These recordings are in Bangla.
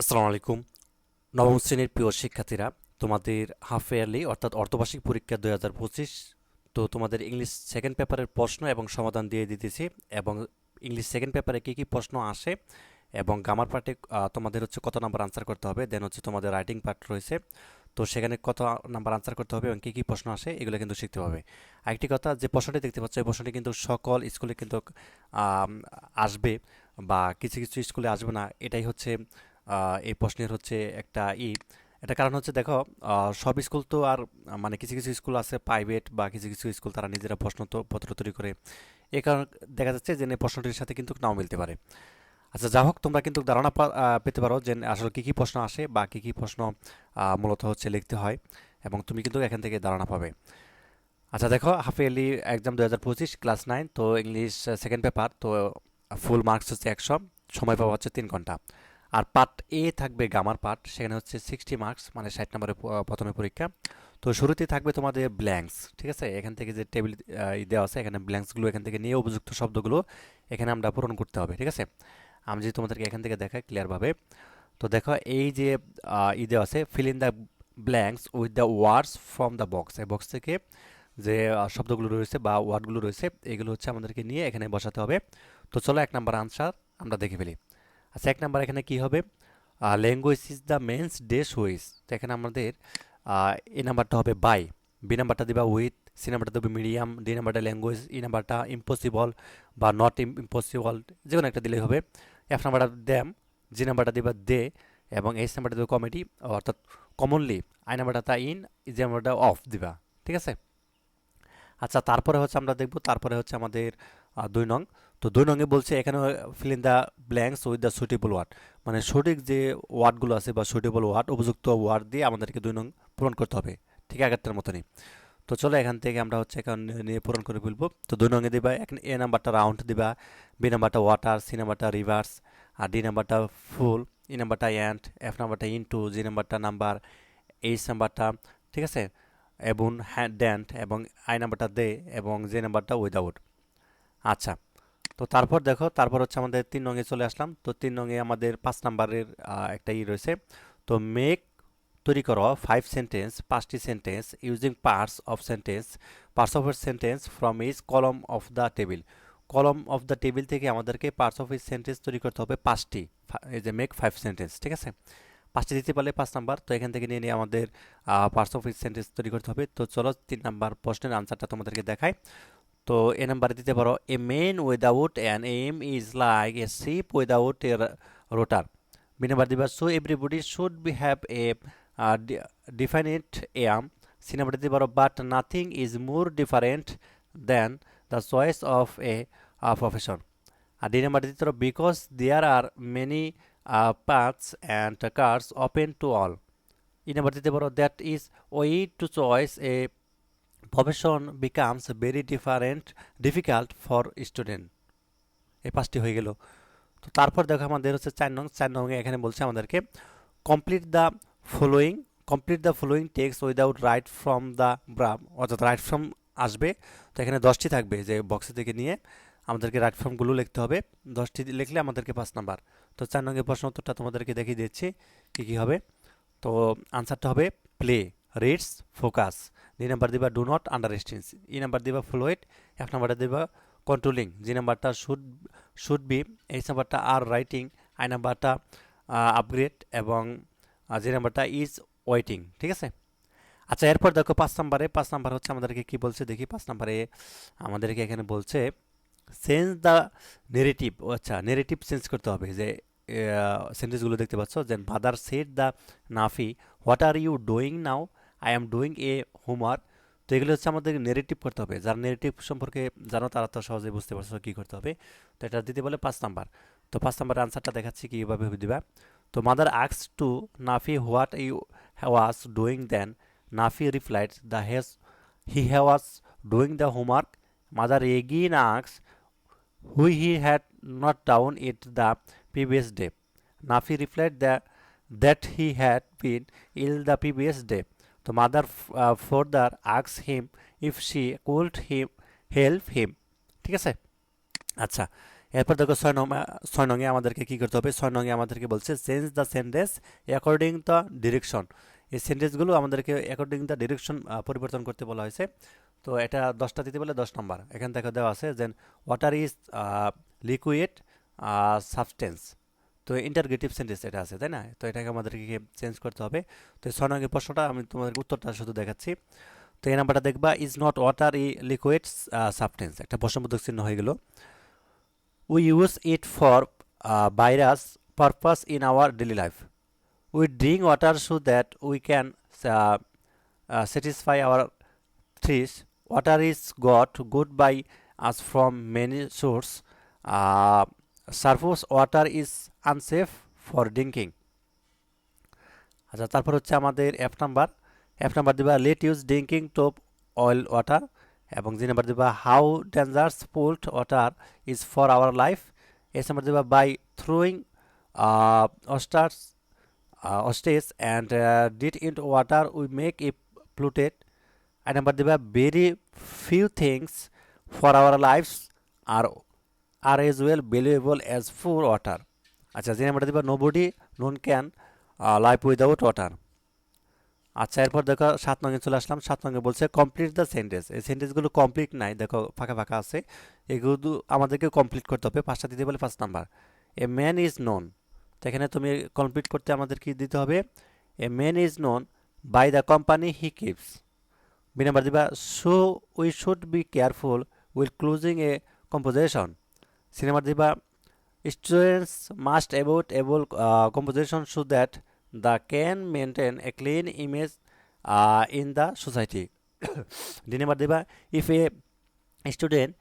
আসসালামু আলাইকুম। নবম শ্রেণির প্রিয় শিক্ষার্থীরা, তোমাদের হাফ ইয়ারলি অর্থাৎ অর্ধবার্ষিক পরীক্ষা দুই হাজার পঁচিশ, তো তোমাদের ইংলিশ সেকেন্ড পেপারের প্রশ্ন এবং সমাধান দিয়ে দিতেছি এবং ইংলিশ সেকেন্ড পেপারে কী কী প্রশ্ন আসে এবং গামার পার্টে তোমাদের হচ্ছে কত নাম্বার আনসার করতে হবে দেন হচ্ছে তোমাদের রাইটিং পার্ট রয়েছে। তো সেখানে কত নাম্বার আনসার করতে হবে এবং কী কী প্রশ্ন আসে, এগুলো কিন্তু শিখতে হবে। আরেকটি কথা, যে প্রশ্নটি দেখতে পাচ্ছ, এই প্রশ্নটি কিন্তু সকল স্কুলে কিন্তু আসবে বা কিছু কিছু স্কুলে আসবে না, এটাই হচ্ছে এই প্রশ্নের হচ্ছে একটা ই। এটা কারণ হচ্ছে দেখো সব স্কুল তো আর মানে কিছু কিছু স্কুল আছে প্রাইভেট বা কিছু কিছু স্কুল তারা নিজেরা প্রশ্ন তো, পত্র তৈরি করে। এ কারণ দেখা যাচ্ছে যে প্রশ্নটির সাথে কিন্তু নাও মিলতে পারে। আচ্ছা যা হোক, তোমরা কিন্তু ধারণা পেতে পারো যে আসলে কী কী প্রশ্ন আসে বা কী কী প্রশ্ন মূলত হচ্ছে লিখতে হয় এবং তুমি কিন্তু এখান থেকে ধারণা পাবে। আচ্ছা দেখো হাফ ইয়ারলি এক্সাম দু হাজার পঁচিশ ক্লাস নাইন তো ইংলিশ সেকেন্ড পেপার তো ফুল মার্কস হচ্ছে একশো, সময় পাওয়া হচ্ছে তিন ঘণ্টা। আর পার্ট এ থাকবে গামার পার্ট সেখানে হচ্ছে সিক্সটি মার্কস মানে ষাট নম্বরের প্রথমে পরীক্ষা। তো শুরুতে থাকবে তোমাদের ব্ল্যাঙ্কস ঠিক আছে? এখান থেকে যে টেবিল দেওয়া আছে, এখানে ব্ল্যাঙ্কসগুলো এখান থেকে নিয়ে উপযুক্ত শব্দগুলো এখানে আমরা পূরণ করতে হবে, ঠিক আছে? আমি যদি তোমাদেরকে এখান থেকে দেখাই ক্লিয়ারভাবে তো দেখো, এই যে ই দেওয়া আছে fill in the blanks with the words from the box এই বক্স থেকে যে শব্দগুলো রয়েছে বা ওয়ার্ডগুলো রয়েছে, এগুলো হচ্ছে আমাদেরকে নিয়ে এখানে বসাতে হবে। তো চলো এক নাম্বার আনসার আমরা দেখে ফেলি। আচ্ছা এক নাম্বার এখানে কি হবে? ল্যাঙ্গুয়েজ ইজ দ্য মেন্স ডেস হুইস তো এখানে আমাদের এই নাম্বারটা হবে বাই বি নাম্বারটা দিবা উইথ সি নাম্বারটা দেবে মিডিয়াম ডি নাম্বারটা ল্যাঙ্গুয়েজ ই নাম্বারটা ইম্পসিবল বা নট ইম্পসিবল যে কোনো একটা দিলেই হবে। এফ নাম্বারটা দ্যাম জি নাম্বারটা দিবা দে এবং এইচ নাম্বারটা দেবে কমেডি অর্থাৎ কমনলি আই নাম্বারটা তা ইন জি নাম্বারটা অফ দিবা, ঠিক আছে? আচ্ছা তারপরে হচ্ছে আমরা দেখব, তারপরে হচ্ছে আমাদের দুই নং। তো দুই নংয়ে বলছে, এখানে fill in the blanks with the suitable word মানে সঠিক যে ওয়ার্ডগুলো আছে বা সুটেবল ওয়ার্ড উপযুক্ত ওয়ার্ড দিয়ে আমাদেরকে দুই নং পূরণ করতে হবে, ঠিক আগেরটার মতনই। তো চলো এখান থেকে আমরা হচ্ছে এখন নিয়ে পূরণ করে ফেলব। তো দুই নঙে দিবা এখানে এ নাম্বারটা রাউন্ড দিবা, বি নাম্বারটা ওয়াটার সি নাম্বারটা রিভার্স আর ডি নাম্বারটা ফুল ই নাম্বারটা অ্যান্ড এফ নাম্বারটা ইনটু জি নাম্বারটা নাম্বার এইচ নাম্বারটা, ঠিক আছে? এবং হ্যান্ড ড্যান্ট এবং আই নাম্বারটা দে এবং যে নাম্বারটা উইদাউট আচ্ছা তো তারপর দেখো, তারপর হচ্ছে আমাদের তিন নঙে চলে আসলাম। তো তিন নঙে আমাদের পাঁচ নাম্বারের একটা ই রয়েছে। তো মেক তৈরি করো ফাইভ সেন্টেন্স পাঁচটি sentence using parts of sentence parts of sentence from is column of the table column of the table থেকে আমাদেরকে পার্টস অফ সেন্টেন্স তৈরি করতে হবে পাঁচটি। এই যে মেক ফাইভ সেন্টেন্স ঠিক আছে? পাঁচটি দিতে পারলে পাঁচ নাম্বার, তো এখান থেকে নিয়ে নিয়ে আমাদের পার্টস অফ সেন্টেন্স তৈরি করতে হবে। তো চলো তিন নাম্বার প্রশ্নের আনসারটা তোমাদেরকে দেখাই। তো এ নাম্বারে দিতে পারো a man without an aim is like a ship without a rotor B number দিবা so everybody should be have a definite aim C number দিতে পারো but nothing is more different than the choice of a profession R D number দিতে পারো because there are many paths and cars open to all E number দিতে পারো that is why to choice a profession becomes very different difficult for student এই পাঁচটি হয়ে গেল। তো তারপর দেখো আমাদের হচ্ছে চার নং চার নং এখানে বলছে আমাদেরকে complete the following complete the following texts without right from the brim অর্থাৎ রাইট ফ্রম আসবে। তো এখানে দশটি থাকবে যে বক্সে থেকে নিয়ে আমাদেরকে রাইট ফর্মগুলো লিখতে হবে। দশটি লিখলে আমাদেরকে পাঁচ নাম্বার। তো চার নঙ্গের প্রশ্ন উত্তরটা তোমাদেরকে দেখিয়ে দিচ্ছি কী কী হবে। তো আনসারটা হবে প্লে রিডস ফোকাস দুই নাম্বার দিবা do not underestimates E number দিবা ফ্লোয়েড এক নাম্বারটা দিবা কন্ট্রোলিং যে নাম্বারটা শুড শুড বি এই নাম্বারটা আর রাইটিং আই নাম্বারটা আপগ্রেড এবং যে নাম্বারটা ইজ ওয়েটিং ঠিক আছে? আচ্ছা এরপর দেখো পাঁচ নাম্বারে পাঁচ নাম্বার হচ্ছে আমাদেরকে কি বলছে? দেখি পাঁচ নাম্বারে আমাদেরকে এখানে বলছে চেঞ্জ দ্য নেরেটিভ আচ্ছা নেরেটিভ চেঞ্জ করতে হবে। যে সেন্টেন্সগুলো দেখতে পাচ্ছ? যে father said the Nafi what are you doing now I am doing a homework তো এগুলো হচ্ছে আমাদের নেরেটিভ করতে হবে। যারা নেরেটিভ সম্পর্কে জানো, তারা তো সহজেই বুঝতে পারছ কী করতে হবে। তো এটা দিতে বলে পাঁচ নাম্বার। তো পাঁচ নাম্বারের আনসারটা দেখাচ্ছি কীভাবে দিবা। তো mother asks to Nafi what you was doing then Nafi replied the has he was doing the homework mother again asks why he had not done it the previous day Nafi replied the that he had been ill the previous day তো mother further asks him if she could him help him ঠিক আছে? আচ্ছা এরপর দেখো ছয় নং ছয় নংয়ে আমাদেরকে কী করতে হবে? ছয় নংয়ে আমাদেরকে বলছে change the sentence according the direction এই সেন্টেন্সগুলো আমাদেরকে অ্যাকর্ডিং দ্য ডিরেকশন পরিবর্তন করতে বলা হয়েছে। তো এটা দশটা দিতে বলে দশ নম্বর। এখান থেকে দেওয়া আছে যে ওয়াটার ইজ লিকুইড সাবস্টেন্স তো ইন্টারগেটিভ সেন্টেন্স এটা আছে, তাই না? তো এটাকে আমাদেরকে চেঞ্জ করতে হবে। তো ছয় নম্বরের প্রশ্নটা আমি তোমাদেরকে উত্তরটা শুধু দেখাচ্ছি। তো এই নাম্বারটা দেখবা is not water a liquid substance একটা প্রশ্নবোধক চিহ্ন হয়ে গেল। We use it for various purpose in our daily life we drink water so that we can satisfy our thirst water is got good by us from many sources uh, water is unsafe for drinking আচ্ছা তারপর হচ্ছে আমাদের এফ নাম্বার এফ নাম্বার দিবা let use drinking top oil water এবং জি নাম্বার দিবা how dangerous polluted water is for our life. S number দিবা by throwing wastes wastage and ডিট in water we make it polluted. I number দিবা very few things for our lifes are are as well valuable as pure water আচ্ছা যে দিবা nobody known can life without water আচ্ছা এরপর দেখো সাত নঙ্গে চলে আসলাম। সাত নঙ্গে বলছে কমপ্লিট দ্য সেন্টেন্স এই সেন্টেন্সগুলো কমপ্লিট নাই, দেখো ফাঁকা ফাঁকা আছে। এগুলো আমাদেরকে কমপ্লিট করতে হবে। পাঁচটা দিতে বলে পাঁচ number. A man is known এখানে তুমি কমপ্লিট করতে আমাদের কি দিতে হবে? A man is known by the company he keeps B number দিবা so we should be careful will closing a composition C number দিবা students must about able composition so that the can maintain a clean image in the society D number দিবা if a student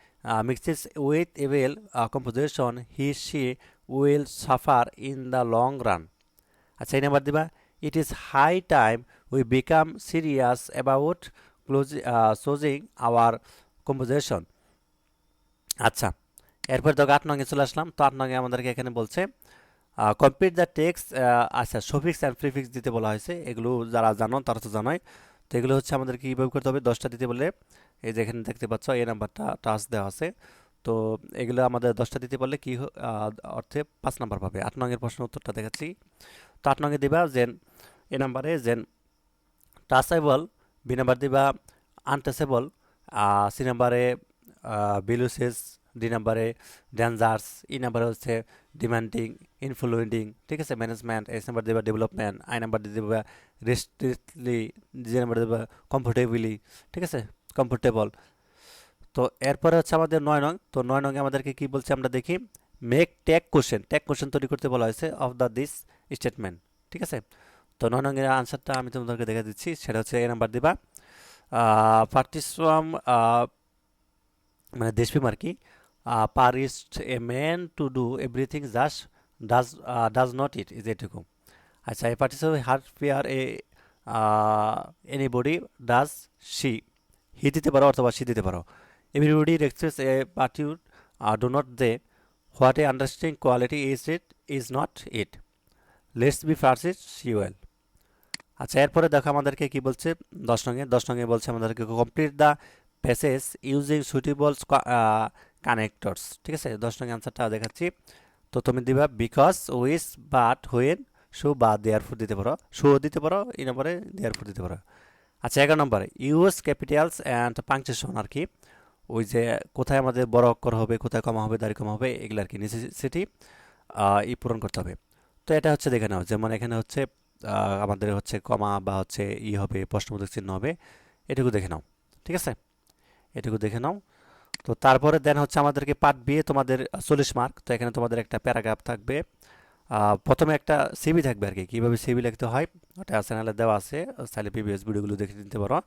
mixes with evil composition he she will suffer in the long run আচ্ছা এই নাম্বার দিবা it is high time we become serious about ক্লোজি সোজিং আওয়ার কম্পোজিশন আচ্ছা এরপর দেখো আট নঙ্গে চলে আসলাম। তো আট নঙ্গে আমাদেরকে এখানে বলছে কমপ্লিট দ্য টেক্স আচ্ছা সফিক্স অ্যান্ড প্রিফিক্স দিতে বলা হয়েছে। এগুলো যারা জানো, তারা তো জানোই। তো এগুলো হচ্ছে আমাদেরকে কীভাবে করতে হবে? দশটা দিতে বলে এই যে এখানে দেখতে পাচ্ছ, এই নাম্বারটা টাচ দেওয়া আছে। তো এগুলো আমাদের দশটা দিতে পারলে কী অর্থে পাঁচ নাম্বার পাবে। আট নঙ্গের প্রশ্ন উত্তরটা দেখাচ্ছি। তো আট নঙ্গে দিবা জেন এ নাম্বারে জেন টাচেবল বি নাম্বার দিবা আনটাচেবল সি নাম্বারে বিলুসেস ডি নাম্বারে ডেঞ্জার্স ই নাম্বারে হচ্ছে ডিমান্ডিং ইনফ্লুয়েন্ডিং ঠিক আছে? ম্যানেজমেন্ট এস নাম্বার দেবা ডেভেলপমেন্ট আই নাম্বার দেবা রেস্ট্রিক্টলি জি নাম্বার দেবা কমফোর্টেবলি ঠিক আছে? কমফোর্টেবল তো এরপরে হচ্ছে আমাদের নয় নং, তো নয় নঙ্গে আমাদেরকে কী বলছে আমরা দেখি? Make tag question tag question তৈরি করতে বলা হয়েছে অফ দ্য দিস স্টেটমেন্ট ঠিক আছে? তো নয় নঙ্গের আনসারটা আমি তোমাদেরকে দেখা দিচ্ছি, সেটা হচ্ছে এ নাম্বার দিবা। পার্টিসম মানে দেশপ্রেম আর কি patriot a man to do everything just does does not it is এটুকু আচ্ছা a patriotism heart pair a anybody does she he দিতে পারো অথবা সি দিতে পারো everybody express a পার্টিউড do not they what a understanding quality is it is not it let's be first C well আচ্ছা এরপরে দেখো আমাদেরকে কি বলছে, দশ নঙ্গে দশ নঙ্গে বলছে আমাদেরকে complete the passage using suitables connectors ঠিক আছে? দশ নঙ্গে আনসারটা দেখাচ্ছি। তো তুমি দিবা বিকজ উইস বাট হুইন শু বা দেয়ার ফুড দিতে পারো। শু দিতে পারো এই নম্বরে দেয়ার ফুড দিতে পারো। আচ্ছা এগারো নম্বরে ইউএস ক্যাপিটালস অ্যান্ড পাংচুয়েশন আর কি? ওই যে, কোথায় আমাদের বড় অক্ষর হবে, কোথায় কমা হবে, দাড়ি কমা হবে, এগুলো আর কি নেসেসিটি ই পূরণ করতে হবে। তো এটা হচ্ছে দেখে নাও, যেমন এখানে হচ্ছে আমাদের হচ্ছে কমা বা হচ্ছে ই হবে, প্রশ্নবোধক চিহ্ন হবে, এটুকু দেখে নাও, ঠিক আছে? এটুকু দেখে নাও। তো তারপরে দেন হচ্ছে আমাদেরকে পার্ট বিয়ে তোমাদের চল্লিশ মার্ক তো এখানে তোমাদের একটা প্যারাগ্রাফ থাকবে। প্রথমে একটা সিবি থাকবে আর কি, কীভাবে সিবি লিখতে হয়, ওটা চ্যানেলে দেওয়া আছে, চাইলে প্রিভিয়াস ভিডিওগুলো দেখে নিতে পারো।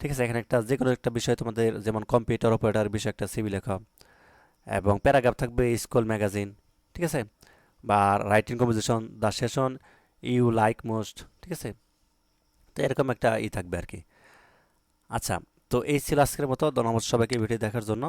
ঠিক আছে, এখানে একটা যে কোনো একটা বিষয় তোমাদের, যেমন কম্পিউটার অপারেটার বিষয়ে একটা সিবি লেখা, এবং প্যারাগ্রাফ থাকবে স্কুল ম্যাগাজিন ঠিক আছে? বা writing composition the session you like most ঠিক আছে? তো এরকম একটা ই থাকবে আর কি। আচ্ছা তো এই ছিল আজকের মতো। ধন্যবাদ সবাইকে ভিডিও দেখার জন্য।